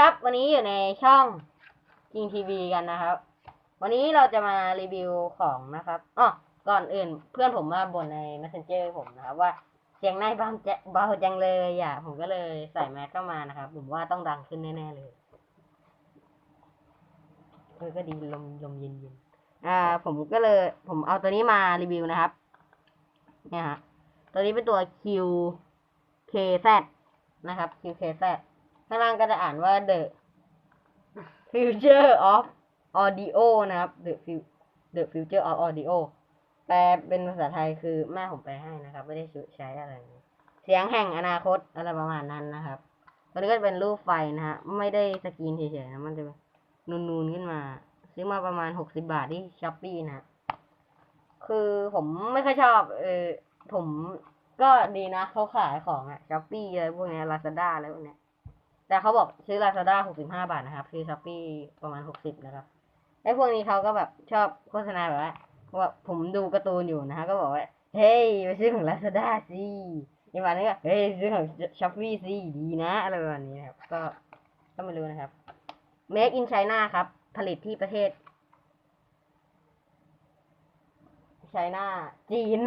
ครับ วันนี้อยู่ในช่องจิงทีวีกันนะครับ วันนี้เราจะมารีวิวของนะครับอ๋อก่อนอื่นเพื่อนผมมาบ่นใน messenger ผมนะครับว่าเสียงในบ้างจะเบาจังเลยอะ ผมก็เลยใส่แมสเข้ามานะครับ ผมว่าต้องดังขึ้นแน่ๆเลยเออก็ดีลมลมเย็นๆอ่า ผมก็เลย ผมเอาตัวนี้มารีวิวนะครับ เนี่ยฮะตัวนี้เป็นตัว QKZ นะครับ QKZ ข้างล่างก็จะอ่านว่า the future of audio นะครับ the fu- the future of audio แปลเป็นภาษาไทยคือแม่ผมแปลให้นะครับ ไม่ได้ใช้อะไร เสียงแห่งอนาคตอะไรประมาณนั้นนะครับตัวนี้ก็จะเป็นรูปไฟนะฮะ ไม่ได้สกรีนเฉยๆนะ มันจะนูนๆขึ้นมา ซื้อมาประมาณหกสิบาทที่ช้อปปี้นะฮะคือผมไม่ค่อยชอบ เออผมก็ดีนะเขาขายของอะช้อปปี้อะไรพวกเนี้ลาซาด้าอะไรพวกเนี้ย แต่เขาบอกซื้อ Lazada หกสิบห้าบาทนะครับซื้อ Shopee ประมาณหกสิบนะครับไอ้พวกนี้เขาก็แบบชอบโฆษณาแบบว่าว่าผมดูการ์ตูนอยู่นะฮะก็บอกว่าเฮ้ยไปซื้อของ Lazada สิอีกวันนึงก็เฮ้ยซื้อของ Shopee สิดีนะอะไรประมาณนี้นะครับ ก็ก็ไม่รู้นะครับ Make in China ครับ ผลิตที่ประเทศไชน่าจีน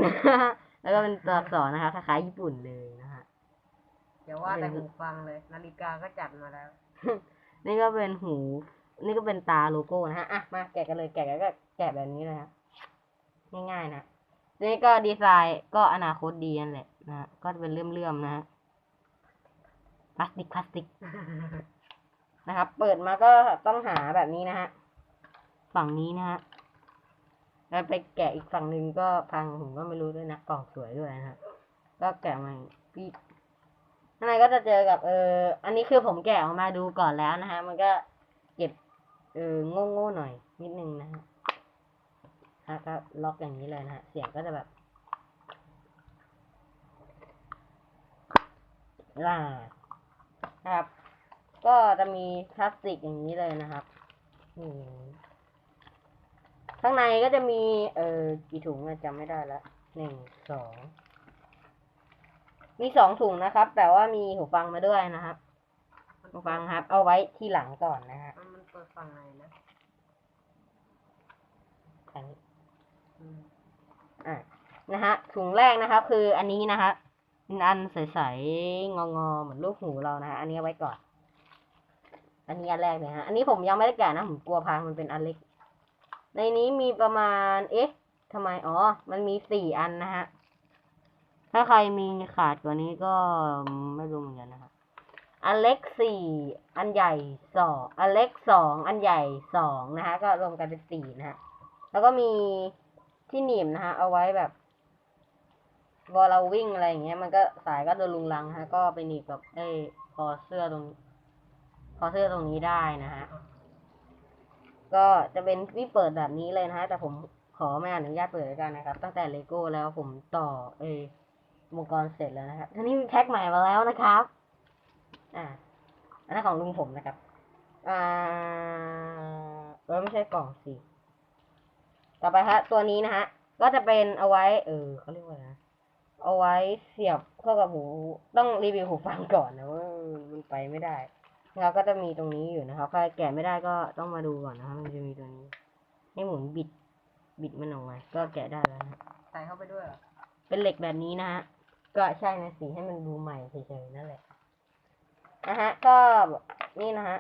แล้วก็เป็นตัวอักษรนะคะคล้ายๆญี่ปุ่นเลยนะ ฮะอย่าว่าแต่หูฟังเลย นาฬิกาก็จัดมาแล้ว นี่ก็เป็นหู นี่ก็เป็นตาโลโก้นะฮะอะมาแกะกันเลยแกะกันก็แกะแบบนี้เลยครับง่ายๆนะนี่ก็ดีไซน์ก็อนาคตดีนั่นแหละนะฮะก็จะเป็นเลื่อมๆนะฮะพลาสติกพลาสติกนะครับ เปิดมาก็ต้องหาแบบนี้นะฮะ ฝั่งนี้นะฮะ แล้วไปแกะอีกฝั่งหนึ่งก็พังผมก็ไม่รู้ด้วยนะกล่องสวยด้วยนะฮะ ก็แกะมาพี่ ข้างในก็จะเจอกับเอออันนี้คือผมแกะออกมาดูก่อนแล้วนะฮะ มันก็เก็บเออโง่โง่ๆหน่อย นิดนึงนะฮะฮะก็ล็อกอย่างนี้เลยนะฮะ เสียงก็จะแบบอ่านะครับ ก็จะมีพลาสติกอย่างนี้เลยนะครับนี่ข้างในก็จะมี เออกี่ถุงจำไม่ได้ละหนึ่งสอง มีสองถุงนะครับ แต่ว่ามีหูฟังมาด้วยนะครับหูฟังครับ เอาไว้ที่หลังก่อนนะฮะมันมันเปิดฟังไงนะอันนี้อืมอะนะฮะถุงแรกนะครับ คืออันนี้นะฮะเป็นอันใสๆงองอๆเหมือนลูกหูเรานะฮะอันนี้เอาไว้ก่อน อันนี้อันแรกเลยฮะอันนี้ผมยังไม่ได้แกะนะผมกลัวพังมันเป็นอันเล็ก ในนี้มีประมาณเอ๊ะทำไมอ๋อ มันมีสี่อันนะฮะ ถ้าใครมีขาดกว่านี้ก็ไม่รู้เหมือนกันนะครับอันเล็กสี่อันใหญ่สองอันเล็กสองอันใหญ่สองนะฮะก็รวมกันเป็นสี่นะฮะแล้วก็มีที่หนีบนะฮะเอาไว้แบบเวลเราวิ่งอะไรอย่างเงี้ยมันก็สายก็โดนลุงลังฮะ ก็ไปหนีบกับไอ้คอเสื้อตรงคอเสื้อตรงนี้ได้นะฮะก็จะเป็นที่เปิดแบบนี้เลยนะฮะแต่ผมขอไม่อนุญาตเปิดกันนะครับ ตั้งแต่เลโก้แล้วผมต่อเอ ออุปกรณ์เสร็จแล้วนะครับทีนี้มีแพ็คใหม่มาแล้วนะครับ อ่า อันนั้นของลุงผมนะครับ อ่าเออไม่ใช่กล่องสิ ต่อไปฮะ ตัวนี้นะฮะ ก็จะเป็นเอาไว้ เออเขาเรียกว่าอะไรนะเอาไว้เสียบเข้ากับหู ต้องรีวิวหูฟังก่อนนะว่ามันไปไม่ได้แล้วก็จะมีตรงนี้อยู่นะครับใครแกะไม่ได้ก็ต้องมาดูก่อนนะครับ มันจะมีตัวนี้ ให้หมุนบิด บิดมันออกมา ก็แกะได้แล้วนะใส่เข้าไปด้วยเหรอเป็นเหล็กแบบนี้นะฮะ ก็ใช่นะสีให้มันดูใหม่เฉยๆนั่นแหละนะฮะ ก็นี่นะฮะ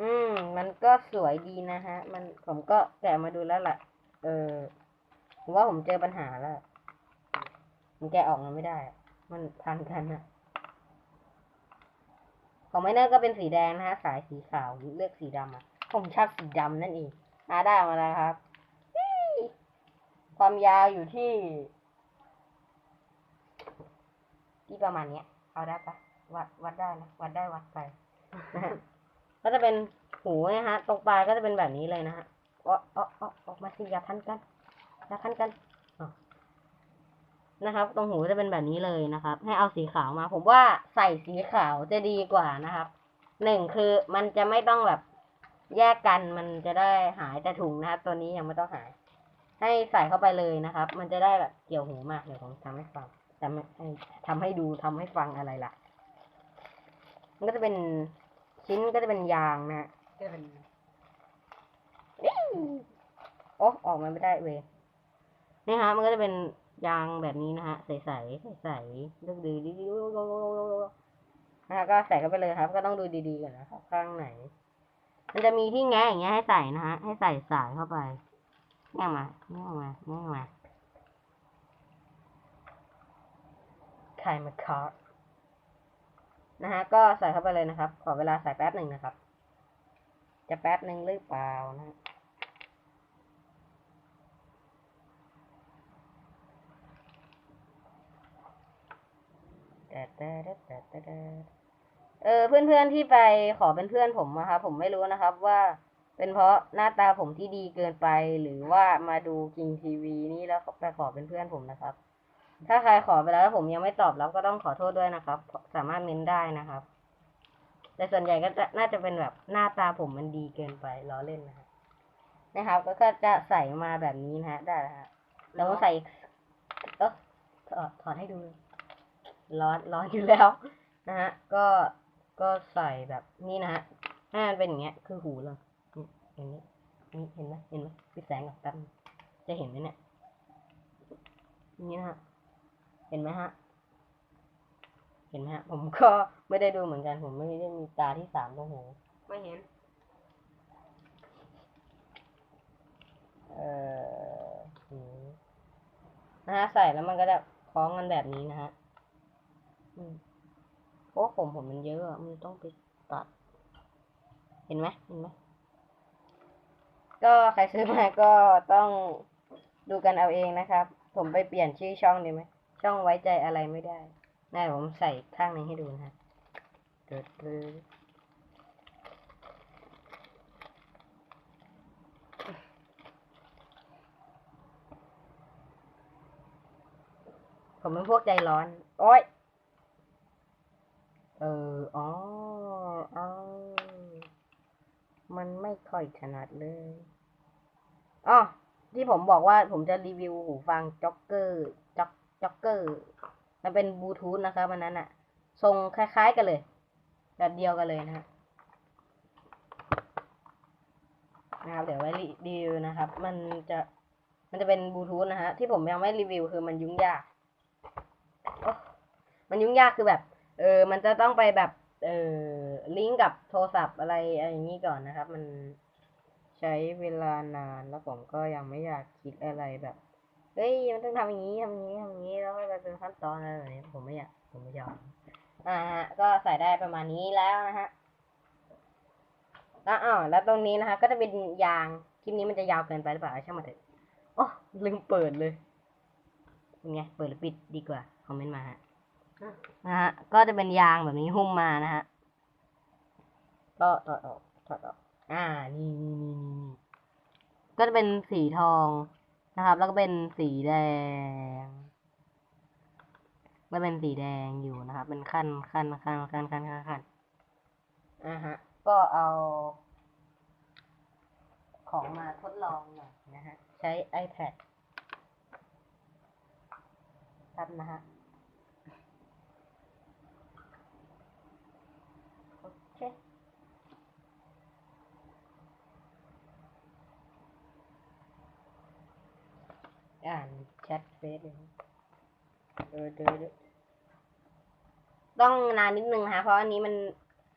อืม มันก็สวยดีนะฮะ มันผมก็แกะมาดูแล้วแหละเออผมว่าผมเจอปัญหาแล้ว ผมแกะออกมาไม่ได้อะมันพันกันอะของไมเนอร์ก็เป็นสีแดงนะฮะ สายสีขาวเลือกสีดำอะผมชอบสีดำนั่นเองอ่าได้ออกมาแล้วครับ ความยาวอยู่ที่ ที่ประมาณเนี้ย เอาได้ปะวัดวัดได้นะวัดได้วัดไปนะฮะก็จะเป็นหูนะฮะ ตรงปลายก็จะเป็นแบบนี้เลยนะฮะอ๋ออ๋ออ๋อออกมาสิอย่าพันกันอย่าพันกันอ๋อนะครับ ตรงหูจะเป็นแบบนี้เลยนะครับ ให้เอาสีขาวมา ผมว่าใส่สีขาวจะดีกว่านะครับหนึ่งคือมันจะไม่ต้องแบบแยกกันมันจะได้หายแต่ถุงนะครับ ตัวนี้ยังไม่ต้องหาย ให้ใส่เข้าไปเลยนะครับ มันจะได้แบบเกี่ยวหูมากเดี๋ยวผมทำให้ฟัง ทำให้ทำให้ดูทำให้ฟังอะไรล่ะ มันก็จะเป็นชิ้นก็จะเป็นยางนะฮะก็เป็นโอ้ออกมาไม่ได้เวยนี่ฮะ มันก็จะเป็นยางแบบนี้นะฮะ ใสใสใสใสๆดูดีดีนะฮะก็ใส่เข้าไปเลยครับ ก็ต้องดูดีๆก่อนนะครับข้างไหน มันจะมีที่แงะอย่างเงี้ยให้ใส่นะฮะ ให้ใส่สายเข้าไปแง่มาแง่มาแง่มา ไข่มาคอร์นะฮะก็ใส่เข้าไปเลยนะครับ ขอเวลาใส่แป๊บหนึ่งนะครับ จะแป๊บหนึ่งหรือเปล่านะเออเพื่อนๆที่ไปขอเป็นเพื่อนผมนะครับผมไม่รู้นะครับว่าเป็นเพราะหน้าตาผมที่ดีเกินไปหรือว่ามาดูกิงทีวีนี่แล้วไปขอเป็นเพื่อนผมนะครับ ถ้าใครขอไปแล้วแล้วผมยังไม่ตอบรับก็ต้องขอโทษด้วยนะครับ สามารถเม้นได้นะครับ แต่ส่วนใหญ่ก็จะน่าจะเป็นแบบหน้าตาผมมันดีเกินไปล้อเล่นนะครับนะครับ ก็จะใส่มาแบบนี้นะฮะได้แล้วฮะแล้วใส่เออถอดถอดให้ดู ร้อนร้อนอยู่แล้วนะฮะก็ก็ใส่แบบนี้นะฮะให้มันเป็นอย่างเงี้ยคือหูเราอย่างนี้นี่เห็นไหมเห็นไหมปิดแสงก่อนแป๊บนึงจะเห็นไหมเนี่ยนี่นะฮะ ห็นไหมฮะ เห็นไหมฮะ ผมก็ไม่ได้ดูเหมือนกัน ผมไม่ได้มีตาที่สามตรงหู ไม่เห็น เอ่อหูนะฮะ ใส่แล้วมันก็จะคล้องกันแบบนี้นะฮะอืมเพราะว่าผมผมมันเยอะอะมันต้องไปตัด เห็นไหมเห็นไหมก็ใครซื้อมาก็ต้องดูกันเอาเองนะครับ ผมไปเปลี่ยนชื่อช่องดีไหม ช่องไว้ใจอะไรไม่ได้ได้ผมใส่ข้างนึงให้ดูนะเกิดเลยผมเป็นพวกใจร้อน โอ๊ยเออ อ๋ออ๋อมันไม่ค่อยถนัดเลยอ๋อที่ผมบอกว่าผมจะรีวิวหูฟังจ็อกเกอร์จ็อก จ็อกเกอร์มันเป็นบลูทูธนะครับอันนั้นอะทรงคล้ายๆกันเลย แบบเดียวกันเลยนะนะครับเดี๋ยวไว้รีวิวนะครับ มันจะมันจะเป็นบลูทูธนะฮะที่ผมยังไม่รีวิวคือมันยุ่งยากมันยุ่งยากคือแบบ เออ มันจะต้องไปแบบ เออลิงก์กับโทรศัพท์อะไรอะไรอย่างนี้ก่อนนะครับ มันใช้เวลานานแล้วผมก็ยังไม่อยากคิดอะไรแบบ เฮ้ยมันต้องทำอย่างนี้ทำอย่างนี้ทำอย่างนี้แล้วก็ไปเป็นขั้นตอนอะไรแบบนี้ผมไม่อยากผมไม่ยอมอ่าฮะก็ใส่ได้ประมาณนี้แล้วนะฮะแล้วอ้าวแล้วตรงนี้นะคะก็จะเป็นยางคลิปนี้มันจะยาวเกินไปหรือเปล่าช่างมันเถอะโอ้ลืมเปิดเลยเป็นไงเปิดหรือปิดดีกว่าคอมเมนต์มาฮะอะนะฮะก็จะเป็นยางแบบนี้หุ้มมานะฮะก็ถอดออกถอดออกอ่านี่นี่นี่นี่ก็จะเป็นสีทอง นะครับ แล้วก็เป็นสีแดงก็เป็นสีแดงอยู่นะครับ เป็นขั้นขั้นขั้นขั้นขั้นขั้นขั้นอ่าฮะ ก็เอา ของมาทดลองหน่อยนะฮะ ใช้ iPad ครับนะฮะ โอเค อ่านแชทเฟซเลยนะเออเดี๋ยวเดี๋ยวต้องนานนิดนึงนะคะเพราะอันนี้มัน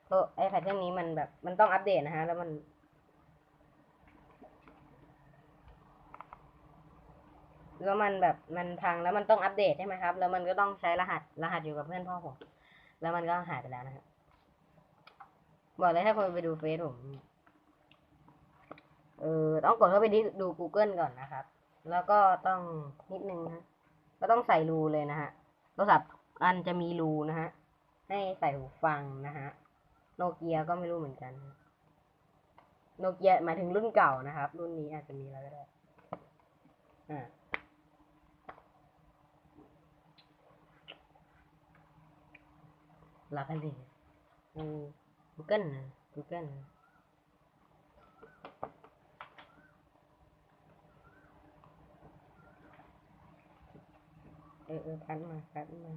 โอ้ไอแพดเครื่องนี้มันแบบ มันต้องอัปเดตนะฮะ แล้วมัน แล้วมันแบบมันพังแล้วมันต้องอัปเดตใช่ไหมครับ แล้วมันก็ต้องใช้รหัสรหัสอยู่กับเพื่อนพ่อผม แล้วมันก็หายไปแล้วนะฮะบอกเลยให้คนไปดูเฟซผมเออต้องกดเข้าไปที่ดู Google ก่อนนะครับ แล้วก็ต้องนิดนึงนะก็ต้องใส่รูเลยนะฮะโทรศัพท์อันจะมีรูนะฮะให้ใส่หูฟังนะฮะโนเกียก็ไม่รู้เหมือนกันโนเกียหมายถึงรุ่นเก่านะครับ รุ่นนี้อาจจะมีแล้วก็ได้อ่าลาพันดีอืม Google นะ Google นะ เออเออพันมาพันมา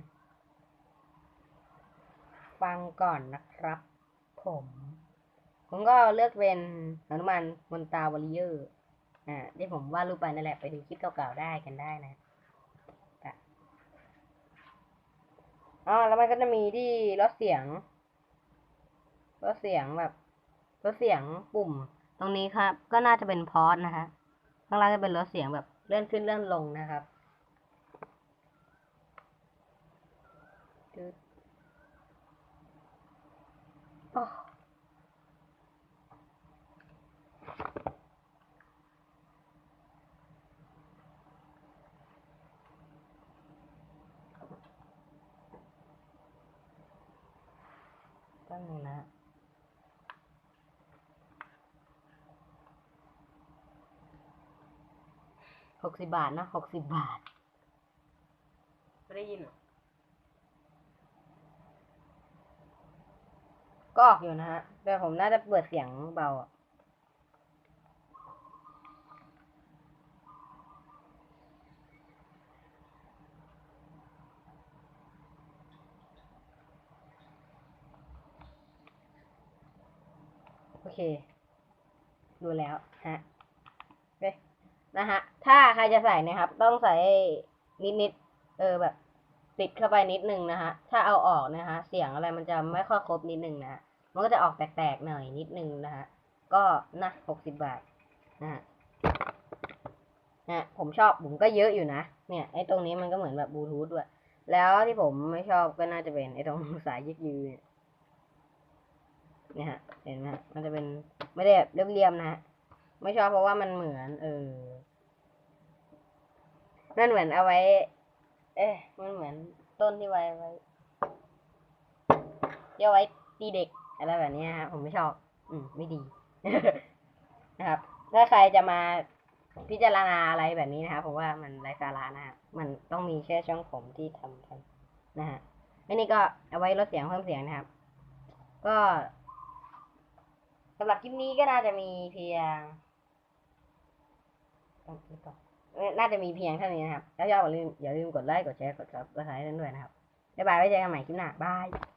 ฟังก่อนนะครับ ผม ผมก็เลือกเป็นหนุมานมนตาวอริเยอร์อ่าที่ผมวาดรูปไปนั่นแหละไปดูคลิปเก่าๆได้กันได้นะอ๋อแล้วมันก็จะมีที่ลดเสียงลดเสียงแบบลดเสียงปุ่ม ตรงนี้ครับ ก็น่าจะเป็นพอสนะฮะข้างล่างจะเป็นลดเสียงแบบเลื่อนขึ้นเลื่อนลงนะครับจึ๊ดโอ้ ตั้งนึงนะฮะหกสิบาทนะหกสิบบาท ไม่ได้ยินเหรอ ก็ออกอยู่นะฮะ แต่ผมน่าจะเปิดเสียงเบาอะ เคดูแล้วฮะเฮ้นะฮะ ถ้าใครจะใส่นะครับ ต้องใส่นิดนิดๆเออแบบ ติดเข้าไปนิดนึงนะฮะ ถ้าเอาออกนะฮะ เสียงอะไรมันจะไม่ค่อยครบนิดนึงนะฮะมันก็จะออกแตกๆหน่อยนิดนึงนะฮะ ก็นะหกสิบบาทนะฮะนะผมชอบผมก็เยอะอยู่นะ เนี่ยไอ้ตรงนี้มันก็เหมือนแบบบลูทูธด้วย แล้วที่ผมไม่ชอบก็น่าจะเป็นไอ้ตรงสายยึกยือเนี่ย เนี่ยฮะ เห็นไหมฮะมันจะเป็นไม่ได้แบบเรียบๆนะฮะ ไม่ชอบเพราะว่ามันเหมือน เออนั่นเหมือนเอาไว้ เอ๊ะมันเหมือนต้นที่ไว้ไว้ที่เอาไว้ตีเด็กอะไรแบบนี้ฮะผมไม่ชอบ อืม ไม่ดี นะครับ ถ้าใครจะมาพิจารณาอะไรแบบนี้นะครับผมว่ามันไร้สาระนะฮะ มันต้องมีแค่ช่องผมที่ทำกันนะฮะอันนี้ก็เอาไว้ลดเสียงเพิ่มเสียงนะครับ ก็ สำหรับคลิปนี้ก็น่าจะมีเพียงต้องคิดก่อนน่าจะมีเพียงเท่านี้นะครับแล้วอย่าลืมอย่าลืมกดไลค์กดแชร์กดซับสไครต์ด้วยนะครับบ๊ายบายไว้เจอกันใหม่คลิปหน้าบาย